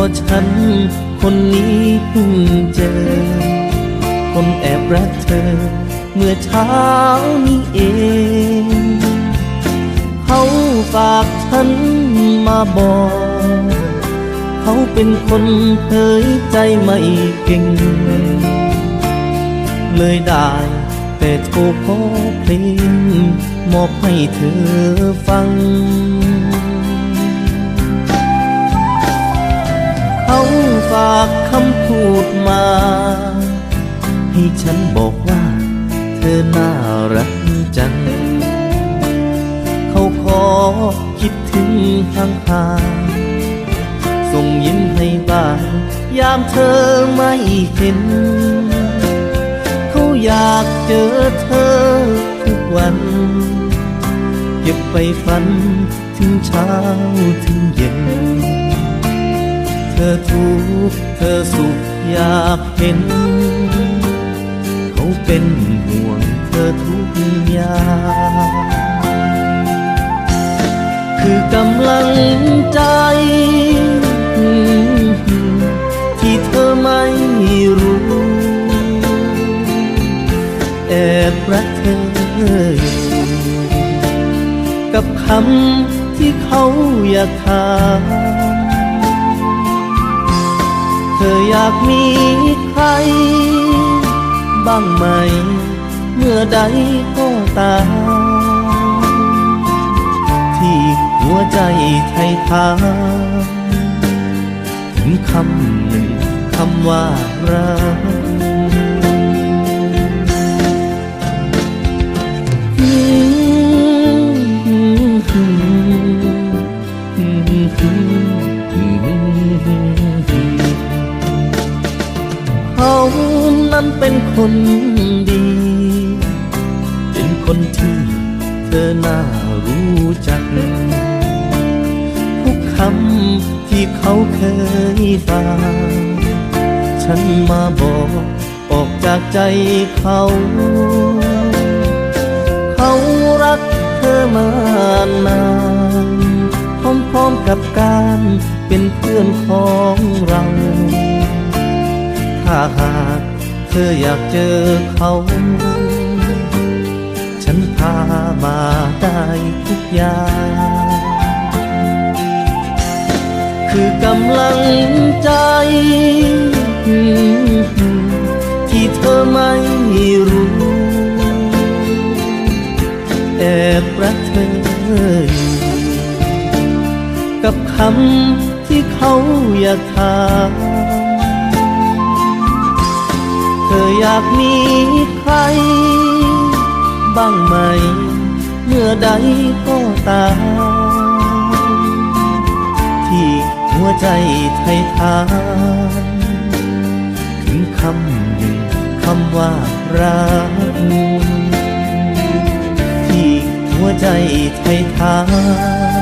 ราะฉันคนนี้เพิ่งเจอ คนแอบรักเธอ เมื่อเช้านี้เอง เขาฝากฉันมาบอก เขาเป็นคนเผยใจไม่เก่ง เลยได้แต่โทรขอเพลงมอบให้เธอฟัง ฝากคำพูดมา ให้ฉันบอกว่าเธอน่ารักจัง เขาขอคิดถึงห่างหาส่งยิ้มให้บ้างยามเธอไม่เห็น เขาอยากเจอเธอทุกวัน เก็บไปฝันถึงเช้าถึงเย็น ธอทุกข์เธอสุขอยากเห็น เขาเป็นห่วงเธอทุกอย่างคือกำลังใจ ที่เธอไม่รู้ แอบรักเธออยู่กับคำที่เขาอยากถาม ธออยากมีใคร บ้างไหม เมื่อใดก็ตามที่หัวใจไทยทานถึงคำหนึ่งคำว่ารักเขา นั้นเป็นคนดี เป็นคนที่เธอน่ารู้จัก ทุกคำที่เขาเคยฟังฉันมาบอกออกจากใจเขา เขารักเธอมานานพร้อมๆกับการเป็นเพื่อนของเรา ถ้าหากเธออยากเจอเขา ฉันพามาได้ทุกอย่าง คือกำลังใจ ที่เธอไม่รู้ แอบรักเธออยู่กับคำที่เขาอยากถาม ธออยากมีใคร บ้างไหม เมื่อใดก็ตาม ที่หัวใจไทยทานถึงคำหนึ่งคำว่ารักที่หัวใจไทยทาน